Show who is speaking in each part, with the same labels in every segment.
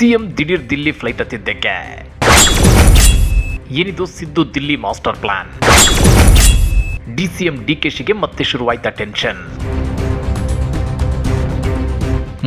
Speaker 1: CM ದಿಢೀರ್ Delhi flight ಹತ್ತಿದ್ದಕ್ಕೆ. ಏನಿದು Siddu Delhi master plan DCM ಡಿಕೆಶಿಗೆ ಮತ್ತೆ ಶುರುವಾಯ್ತಾ ಟೆನ್ಷನ್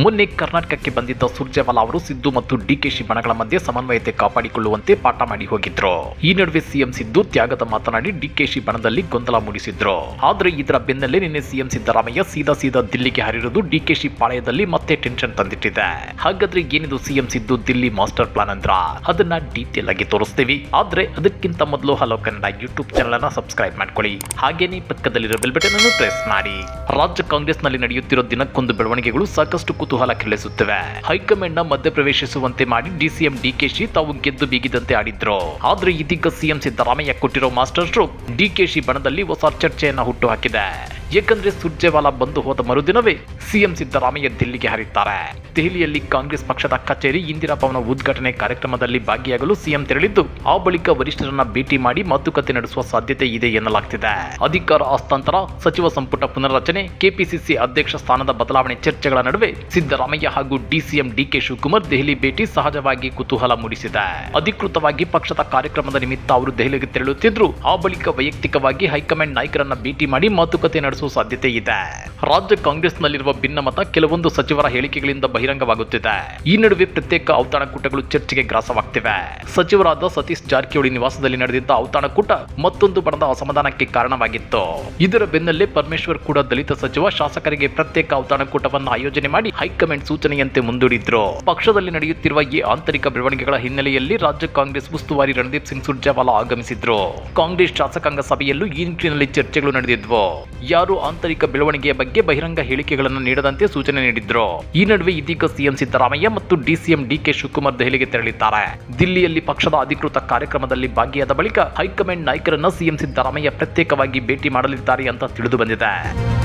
Speaker 1: ಮೊನ್ನೆ ಕರ್ನಾಟಕಕ್ಕೆ ಬಂದಿದ್ದ ಸುರ್ಜೇವಾಲಾ ಅವರು ಸಿದ್ದು ಮತ್ತು ಡಿಕೆಶಿ ಬಣಗಳ ಮಧ್ಯೆ ಸಮನ್ವಯತೆ ಕಾಪಾಡಿಕೊಳ್ಳುವಂತೆ ಪಾಠ ಮಾಡಿ ಹೋಗಿದ್ರು. ಈ ನಡುವೆ ಸಿಎಂ ಸಿದ್ದು ತ್ಯಾಗದ ಮಾತನಾಡಿ ಡಿಕೆಶಿ ಬಣದಲ್ಲಿ ಗೊಂದಲ ಮೂಡಿಸಿದ್ರು. ಆದ್ರೆ ಇದರ ಬೆನ್ನಲ್ಲೇ ನಿನ್ನೆ ಸಿಎಂ ಸಿದ್ದರಾಮಯ್ಯ ಸೀದಾ ಸೀದಾ ದಿಲ್ಲಿಗೆ ಹರಿರುವುದು ಡಿಕೆಶಿ ಪಾಳೆಯದಲ್ಲಿ ಮತ್ತೆ ಟೆನ್ಷನ್ ತಂದಿಟ್ಟಿದೆ. ಹಾಗಾದ್ರೆ ಏನಿದು CM Siddu Delhi master plan ಅಂದ್ರ? ಅದನ್ನ ಡೀಟೇಲ್ ಆಗಿ ತೋರಿಸ್ತೀವಿ. ಆದ್ರೆ ಅದಕ್ಕಿಂತ ಮೊದಲು ಹಲೋ ಕನ್ನಡ ಯೂಟ್ಯೂಬ್ ಚಾನಲ್ ಅನ್ನ ಸಬ್ಸ್ಕ್ರೈಬ್ ಮಾಡ್ಕೊಳ್ಳಿ. ಹಾಗೇನೇ ಪಕ್ಕದಲ್ಲಿರೋ ಬೆಲ್ ಬಟನ್ ಅನ್ನು ಪ್ರೆಸ್ ಮಾಡಿ. ರಾಜ್ಯ ಕಾಂಗ್ರೆಸ್ನಲ್ಲಿ ನಡೆಯುತ್ತಿರೋ ದಿನಕ್ಕೊಂದು ಬೆಳವಣಿಗೆಗಳು ಸಾಕಷ್ಟು ಕುತೂಹಲ ಕೆಳಿಸುತ್ತವೆ ಹೈಕಮಾಂಡ್ನ ಮಧ್ಯಪ್ರವೇಶಿಸುವಂತೆ ಮಾಡಿ ಡಿಸಿಎಂ ಡಿಕೆಶಿ ತಾವು ಗೆದ್ದು ಬೀಗಿದಂತೆ ಆಡಿದ್ರು. ಆದ್ರೆ ಇದೀಗ ಸಿಎಂ ಸಿದ್ದರಾಮಯ್ಯ ಕೊಟ್ಟಿರೋ ಮಾಸ್ಟರ್ ಸ್ಟ್ರೋಕ್ ಡಿಕೆಶಿ ಬಣದಲ್ಲಿ ಹೊಸ ಚರ್ಚೆಯನ್ನ ಹುಟ್ಟು ಹಾಕಿದೆ. ಏಕೆಂದ್ರೆ ಸುರ್ಜೇವಾಲಾ ಬಂದು ಹೋದ ಮರುದಿನವೇ ಸಿಎಂ ಸಿದ್ದರಾಮಯ್ಯ ದಿಲ್ಲಿಗೆ ಹರಿತಾರೆ ದೆಹಲಿಯಲ್ಲಿ ಕಾಂಗ್ರೆಸ್ ಪಕ್ಷದ ಕಚೇರಿ ಇಂದಿರಾ ಭವನ ಉದ್ಘಾಟನೆ ಕಾರ್ಯಕ್ರಮದಲ್ಲಿ ಭಾಗಿಯಾಗಲು ಸಿಎಂ ತೆರಳಿದ್ದು, ಆ ಬಳಿಕ ವರಿಷ್ಠರನ್ನ ಭೇಟಿ ಮಾಡಿ ಮಾತುಕತೆ ನಡೆಸುವ ಸಾಧ್ಯತೆ ಇದೆ ಎನ್ನಲಾಗ್ತಿದೆ. ಅಧಿಕಾರ ಹಸ್ತಾಂತರ, ಸಚಿವ ಸಂಪುಟ ಪುನರ್ರಚನೆ, ಕೆಪಿಸಿಸಿ ಅಧ್ಯಕ್ಷ ಸ್ಥಾನದ ಬದಲಾವಣೆ ಚರ್ಚೆಗಳ ನಡುವೆ ಸಿದ್ದರಾಮಯ್ಯ ಹಾಗೂ ಡಿಸಿಎಂ ಡಿಕೆ ಶಿವಕುಮಾರ್ ದೆಹಲಿ ಭೇಟಿ ಸಹಜವಾಗಿ ಕುತೂಹಲ ಮೂಡಿಸಿದೆ. ಅಧಿಕೃತವಾಗಿ ಪಕ್ಷದ ಕಾರ್ಯಕ್ರಮದ ನಿಮಿತ್ತ ಅವರು ದೆಹಲಿಗೆ ತೆರಳುತ್ತಿದ್ರು. ಆ ಬಳಿಕ ವೈಯಕ್ತಿಕವಾಗಿ ಹೈಕಮಾಂಡ್ ನಾಯಕರನ್ನ ಭೇಟಿ ಮಾಡಿ ಮಾತುಕತೆ ನಡೆಸುವ ಸಾಧ್ಯತೆ ಇದೆ. ರಾಜ್ಯ ಕಾಂಗ್ರೆಸ್ನಲ್ಲಿರುವ ಭಿನ್ನಮತ ಕೆಲವೊಂದು ಸಚಿವರ ಹೇಳಿಕೆಗಳಿಂದ ಬಹಿರಂಗವಾಗುತ್ತಿದೆ. ಈ ನಡುವೆ ಪ್ರತ್ಯೇಕ ಔತಣಕೂಟಗಳು ಚರ್ಚೆಗೆ ಗ್ರಾಸವಾಗ್ತಿವೆ. ಸಚಿವರಾದ ಸತೀಶ್ ಜಾರಕಿಹೊಳಿ ನಿವಾಸದಲ್ಲಿ ನಡೆದಿದ್ದ ಔತಣಕೂಟ ಮತ್ತೊಂದು ಬಣದ ಅಸಮಾಧಾನಕ್ಕೆ ಕಾರಣವಾಗಿತ್ತು. ಇದರ ಬೆನ್ನಲ್ಲೇ ಪರಮೇಶ್ವರ್ ಕೂಡ ದಲಿತ ಸಚಿವ, ಶಾಸಕರಿಗೆ ಪ್ರತ್ಯೇಕ ಔತಣಕೂಟವನ್ನು ಆಯೋಜನೆ ಮಾಡಿ ಹೈಕಮಾಂಡ್ ಸೂಚನೆಯಂತೆ ಮುಂದೂಡಿದ್ರು. ಪಕ್ಷದಲ್ಲಿ ನಡೆಯುತ್ತಿರುವ ಈ ಆಂತರಿಕ ಬೆಳವಣಿಗೆಗಳ ಹಿನ್ನೆಲೆಯಲ್ಲಿ ರಾಜ್ಯ ಕಾಂಗ್ರೆಸ್ ಉಸ್ತುವಾರಿ ರಣದೀಪ್ ಸಿಂಗ್ ಸುರ್ಜೇವಾಲಾ ಆಗಮಿಸಿದ್ರು. ಕಾಂಗ್ರೆಸ್ ಶಾಸಕಾಂಗ ಸಭೆಯಲ್ಲೂ ಈ ನಿಟ್ಟಿನಲ್ಲಿ ಚರ್ಚೆಗಳು ನಡೆದಿದ್ವು. ಆಂತರಿಕ ಬೆಳವಣಿಗೆಯ ಬಗ್ಗೆ ಬಹಿರಂಗ ಹೇಳಿಕೆಗಳನ್ನು ನೀಡದಂತೆ ಸೂಚನೆ ನೀಡಿದ್ರು. ಈ ನಡುವೆ ಇದೀಗ ಸಿಎಂ ಸಿದ್ದರಾಮಯ್ಯ ಮತ್ತು ಡಿಸಿಎಂ ಡಿಕೆ ಶಿವಕುಮಾರ್ ದೆಹಲಿಗೆ ತೆರಳಿದ್ದಾರೆ. ದಿಲ್ಲಿಯಲ್ಲಿ ಪಕ್ಷದ ಅಧಿಕೃತ ಕಾರ್ಯಕ್ರಮದಲ್ಲಿ ಭಾಗಿಯಾದ ಬಳಿಕ ಹೈಕಮಾಂಡ್ ನಾಯಕರನ್ನ ಸಿಎಂ ಸಿದ್ದರಾಮಯ್ಯ ಪ್ರತ್ಯೇಕವಾಗಿ ಭೇಟಿ ಮಾಡಲಿದ್ದಾರೆ ಅಂತ ತಿಳಿದು ಬಂದಿದೆ.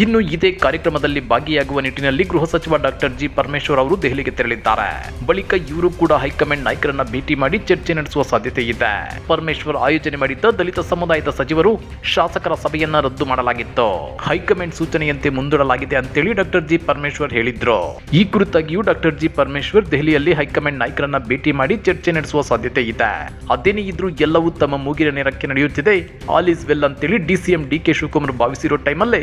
Speaker 1: ಇನ್ನು ಇದೇ ಕಾರ್ಯಕ್ರಮದಲ್ಲಿ ಭಾಗಿಯಾಗುವ ನಿಟ್ಟಿನಲ್ಲಿ ಗೃಹ ಸಚಿವ ಡಾಕ್ಟರ್ ಜಿ ಪರಮೇಶ್ವರ್ ಅವರು ದೆಹಲಿಗೆ ತೆರಳಿದ್ದಾರೆ. ಬಳಿಕ ಇವರು ಕೂಡ ಹೈಕಮಾಂಡ್ ನಾಯಕರನ್ನ ಭೇಟಿ ಮಾಡಿ ಚರ್ಚೆ ನಡೆಸುವ ಸಾಧ್ಯತೆ ಇದೆ. ಪರಮೇಶ್ವರ್ ಆಯೋಜನೆ ಮಾಡಿದ್ದ ದಲಿತ ಸಮುದಾಯದ ಸಚಿವರು ಶಾಸಕರ ಸಭೆಯನ್ನ ರದ್ದು ಮಾಡಲಾಗಿತ್ತು. ಹೈಕಮಾಂಡ್ ಸೂಚನೆಯಂತೆ ಮುಂದೂಡಲಾಗಿದೆ ಅಂತೇಳಿ ಡಾಕ್ಟರ್ ಜಿ ಪರಮೇಶ್ವರ್ ಹೇಳಿದ್ರು. ಈ ಕುರಿತಾಗಿಯೂ ಡಾಕ್ಟರ್ ಜಿ ಪರಮೇಶ್ವರ್ ದೆಹಲಿಯಲ್ಲಿ ಹೈಕಮಾಂಡ್ ನಾಯಕರನ್ನ ಭೇಟಿ ಮಾಡಿ ಚರ್ಚೆ ನಡೆಸುವ ಸಾಧ್ಯತೆ ಇದೆ. ಅದೇನೇ ಇದ್ರೂ ಎಲ್ಲವೂ ತಮ್ಮ ಮೂಗಿನ ನೇರಕ್ಕೆ ನಡೆಯುತ್ತಿದೆ. ಆಲ್ ಇಸ್ ವೆಲ್ ಅಂತೇಳಿ ಡಿಸಿಎಂ ಡಿಕೆ ಶಿವಕುಮಾರ್ ಭಾವಿಸಿರೋ ಟೈಮಲ್ಲೇ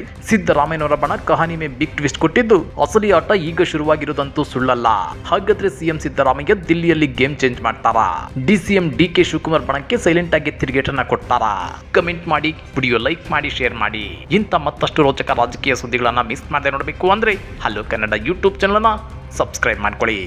Speaker 1: ಸಿದ್ದರಾಮಯ್ಯನವರ ಬಣ ಕಹಾನಿ ಮೇ ಬಿಗ್ ಟ್ವಿಸ್ಟ್ ಕೊಟ್ಟಿದ್ದು. ಅಸಲಿ ಆಟ ಈಗ ಶುರುವಾಗಿರುವುದಂತೂ ಸುಳ್ಳಲ್ಲ. ಹಾಗಾದ್ರೆ ಸಿಎಂ ಸಿದ್ದರಾಮಯ್ಯ ದಿಲ್ಲಿಯಲ್ಲಿ ಗೇಮ್ ಚೇಂಜ್ ಮಾಡ್ತಾರಾ? ಡಿಸಿಎಂ ಡಿ ಕೆ ಶಿವಕುಮಾರ್ ಬಣಕ್ಕೆ ಸೈಲೆಂಟ್ ಆಗಿ ತಿರುಗೇಟನ್ನ ಕೊಡ್ತಾರಾ? ಕಮೆಂಟ್ ಮಾಡಿ ವಿಡಿಯೋ ಲೈಕ್ ಮಾಡಿ ಶೇರ್ ಮಾಡಿ. ಇಂಥ ಮತ್ತಷ್ಟು ರೋಚಕ ರಾಜಕೀಯ ಸುದ್ದಿಗಳನ್ನ ಮಿಸ್ ಮಾಡದೆ ನೋಡಬೇಕು ಅಂದ್ರೆ ಹಲೋ ಕನ್ನಡ ಯೂಟ್ಯೂಬ್ ಚಾನಲ್ನ ಸಬ್ಸ್ಕ್ರೈಬ್ ಮಾಡ್ಕೊಳ್ಳಿ.